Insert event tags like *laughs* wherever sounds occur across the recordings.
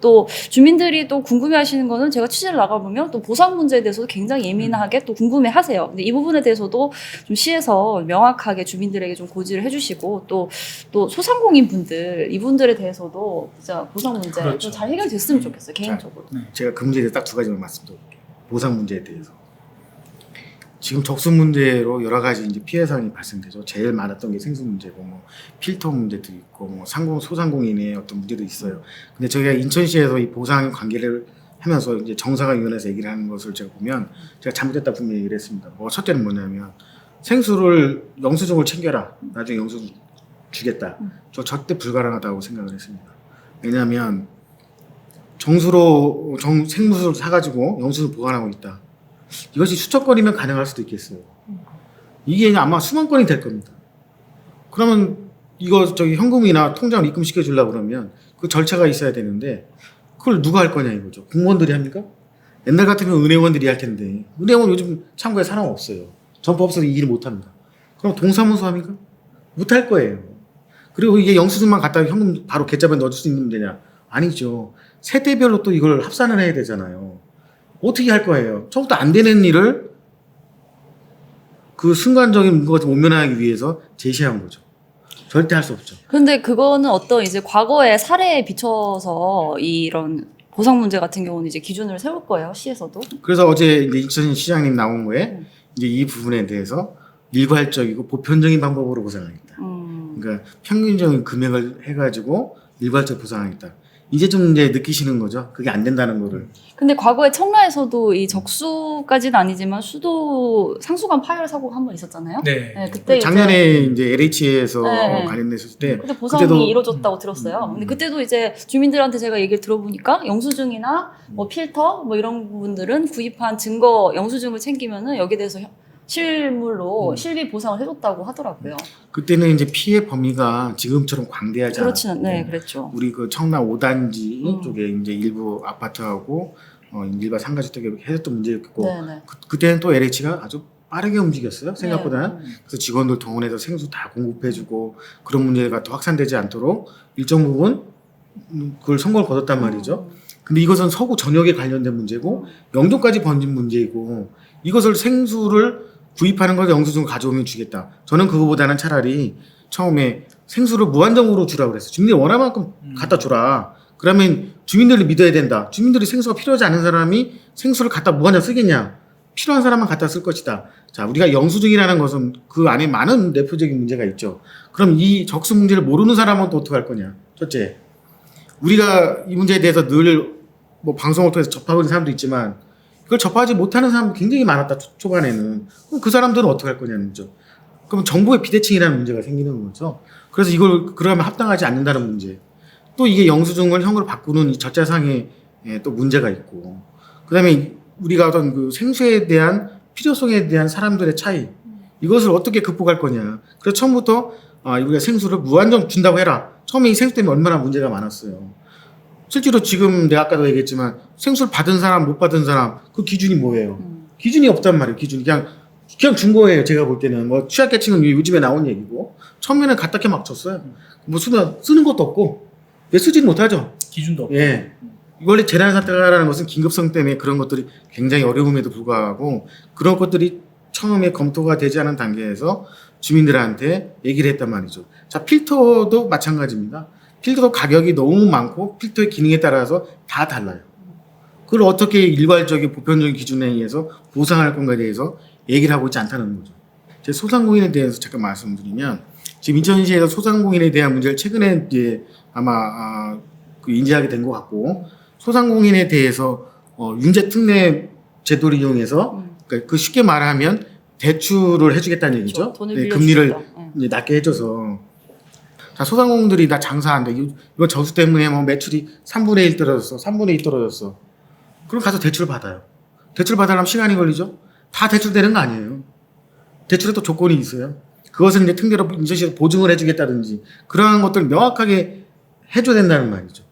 또 주민들이 또 궁금해하시는 거는 제가 취재를 나가보면 또 보상 문제에 대해서도 굉장히 예민하게 또 궁금해하세요. 근데 이 부분에 대해서도 좀 시에서 명확하게 주민들에게 좀 고지를 해주시고 또 또 소상공인 분들 이분들에 대해서도 진짜 보상 문제 그렇죠. 좀잘 해결됐으면 좋겠어요 개인적으로. 제가 그 문제에 대해서 딱두 가지만 말씀드릴게요. 보상 문제에 대해서. 지금 적수 문제로 여러 가지 이제 피해 사항이 발생되죠. 제일 많았던 게 생수 문제고 뭐 필터 문제도 있고 뭐 상공 소상공인의 어떤 문제도 있어요. 근데 저희가 인천시에서 이 보상 관계를 하면서 이제 정사관위원회에서 얘기를 하는 것을 제가 보면 제가 잘못했다 분명히 얘기를 했습니다. 뭐 첫째는 뭐냐면 생수를 영수증을 챙겨라. 나중에 영수증 주겠다. 저 절대 불가능하다고 생각을 했습니다. 왜냐하면 정수로 정, 생수를 사가지고 영수증을 보관하고 있다. 이것이 수천 건이면 가능할 수도 있겠어요. 이게 아마 수만 건이 될 겁니다. 그러면 이거 저기 현금이나 통장을 입금시켜 주려고 그러면 그 절차가 있어야 되는데 그걸 누가 할 거냐 이거죠. 공무원들이 합니까? 옛날 같으면 은행원들이 할 텐데 은행원 요즘 창구에 사람 없어요. 없어서 이 일을 못 합니다. 그럼 동사무소 합니까? 못 할 거예요. 그리고 이게 영수증만 갖다가 현금 바로 계좌에 넣을 수 있는 문제냐? 아니죠. 세대별로 또 이걸 합산을 해야 되잖아요. 어떻게 할 거예요? 처음부터 안 되는 일을 그 순간적인 것을 모면하기 위해서 제시한 거죠. 절대 할 수 없죠. 근데 그거는 어떤 이제 과거의 사례에 비춰서 이런 보상 문제 같은 경우는 이제 기준을 세울 거예요 시에서도. 그래서 어제 이제 이천 시장님 나온 거에 음. 이제 이 부분에 대해서 일괄적이고 보편적인 방법으로 보상하겠다. 음. 그러니까 평균적인 금액을 해가지고 일괄적 보상하겠다. 이제 좀 이제 느끼시는 거죠. 그게 안 된다는 거를. 근데 과거에 청라에서도 이 적수까지는 아니지만 수도 상수관 파열 사고가 한 번 있었잖아요. 네. 네, 그때 이제- 작년에 이제 LH에서 네. 관련됐을 때 그때 보상이 그때도- 이루어졌다고 들었어요. 음. 근데 그때도 이제 주민들한테 제가 얘기를 들어보니까 영수증이나 뭐 필터 뭐 이런 부분들은 구입한 증거 영수증을 챙기면은 여기에 대해서 현- 실물로 음. 실비 보상을 해줬다고 하더라고요. 그때는 이제 피해 범위가 지금처럼 광대하지 그렇지는 않았고 네, 그랬죠. 우리 그 청라 5단지 음. 쪽에 이제 일부 아파트하고 어, 일반 상가주택에 해줬던 문제였고 네, 네. 그, 그때는 또 LH가 아주 빠르게 움직였어요 생각보다 네. 음. 그래서 직원들 동원해서 생수 다 공급해주고 그런 문제가 또 확산되지 않도록 일정 부분 음, 그걸 선거를 거뒀단 말이죠. 음. 근데 이것은 서구 전역에 관련된 문제고 영도까지 번진 문제이고 이것을 생수를 구입하는 것에 영수증을 가져오면 주겠다. 저는 그거보다는 차라리 처음에 생수를 무한정으로 주라고 그랬어요. 주민들이 원하는 만큼 음. 갖다 줘라. 그러면 주민들을 믿어야 된다. 주민들이 생수가 필요하지 않은 사람이 생수를 갖다 무한정 쓰겠냐? 필요한 사람만 갖다 쓸 것이다. 자, 우리가 영수증이라는 것은 그 안에 많은 내표적인 문제가 있죠. 그럼 이 적수 문제를 모르는 사람은 또 어떻게 할 거냐? 첫째, 우리가 이 문제에 대해서 늘 뭐 방송을 통해서 접하고 있는 사람도 있지만 그걸 접하지 못하는 사람도 굉장히 많았다 초- 초반에는 그럼 그 사람들은 어떻게 할 거냐는 거죠. 그럼 정부의 비대칭이라는 문제가 생기는 거죠. 그래서 이걸 그러면 합당하지 않는다는 문제. 또 이게 영수증을 형으로 바꾸는 이 절차상에 예, 또 문제가 있고 그다음에 우리가 어떤 그 생수에 대한 필요성에 대한 사람들의 차이 이것을 어떻게 극복할 거냐. 그래서 처음부터 아, 우리가 생수를 무한정 준다고 해라. 처음에 이 생수 때문에 얼마나 문제가 많았어요. 실제로 지금 내가 아까도 얘기했지만 생수를 받은 사람 못 받은 사람 그 기준이 뭐예요? 음. 기준이 없단 말이에요. 기준이 그냥 그냥 준 거예요. 제가 볼 때는 뭐 취약계층은 요즘에 나온 얘기고 처음에는 갖다 막 줬어요. 뭐 쓰는 쓰는 것도 없고 왜 쓰지는 못하죠. 기준도 없고. 예. 원래 재난 사태라는 것은 긴급성 때문에 그런 것들이 굉장히 어려움에도 불구하고 그런 것들이 처음에 검토가 되지 않은 단계에서 주민들한테 얘기를 했단 말이죠. 자, 필터도 마찬가지입니다. 필터도 가격이 너무 많고 필터의 기능에 따라서 다 달라요. 그걸 어떻게 일괄적인 보편적인 기준에 의해서 보상할 건가에 대해서 얘기를 하고 있지 않다는 거죠. 제 소상공인에 대해서 잠깐 말씀드리면 지금 인천시에서 소상공인에 대한 문제를 최근에 이제 아마 아, 그 인지하게 된 것 같고 소상공인에 대해서 어, 윤제 특례 제도를 이용해서 음. 그러니까 그 쉽게 말하면 대출을 해주겠다는 얘기죠. 그렇죠. 돈을 네, 금리를. 네. 낮게 해줘서 자 소상공인들이 나 장사한대. 이- 이거 저수 때문에 뭐 매출이 3분의 1 떨어졌어 3분의 2 떨어졌어. 그럼 가서 대출 받아요. 대출 받으려면 시간이 걸리죠? 다 대출되는 거 아니에요. 대출에 또 조건이 있어요. 그것은 이제 특례로 인천시에서 보증을 해주겠다든지 그러한 것들 명확하게 해줘야 된다는 말이죠.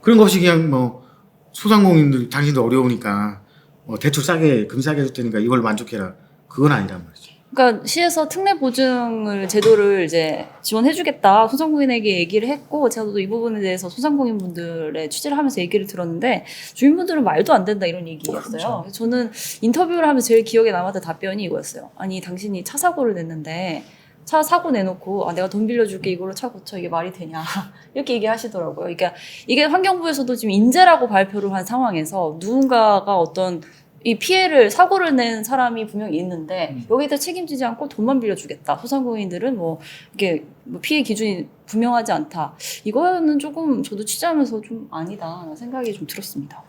그런 것이 그냥 뭐 소상공인들 당신도 어려우니까 뭐 대출 싸게 금 싸게 해줄 테니까 이걸 만족해라. 그건 아니란 말이죠 그러니까 시에서 특례 보증을 제도를 이제 지원해주겠다 소상공인에게 얘기를 했고 제가 또 이 부분에 대해서 소상공인 분들의 취재를 하면서 얘기를 들었는데 주민분들은 말도 안 된다 이런 얘기였어요. 그렇죠. 저는 인터뷰를 하면서 제일 기억에 남았던 답변이 이거였어요. 아니 당신이 차 사고를 냈는데 차 사고 내놓고 아, 내가 돈 빌려줄게 이걸로 차 고쳐 이게 말이 되냐 *laughs* 이렇게 얘기하시더라고요. 그러니까 이게 환경부에서도 지금 인재라고 발표를 한 상황에서 누군가가 어떤 이 피해를 사고를 낸 사람이 분명히 있는데 음. 여기에 대해 책임지지 않고 돈만 빌려주겠다. 소상공인들은 뭐 이게 뭐 피해 기준이 분명하지 않다. 이거는 조금 저도 취재하면서 좀 아니다 생각이 좀 들었습니다.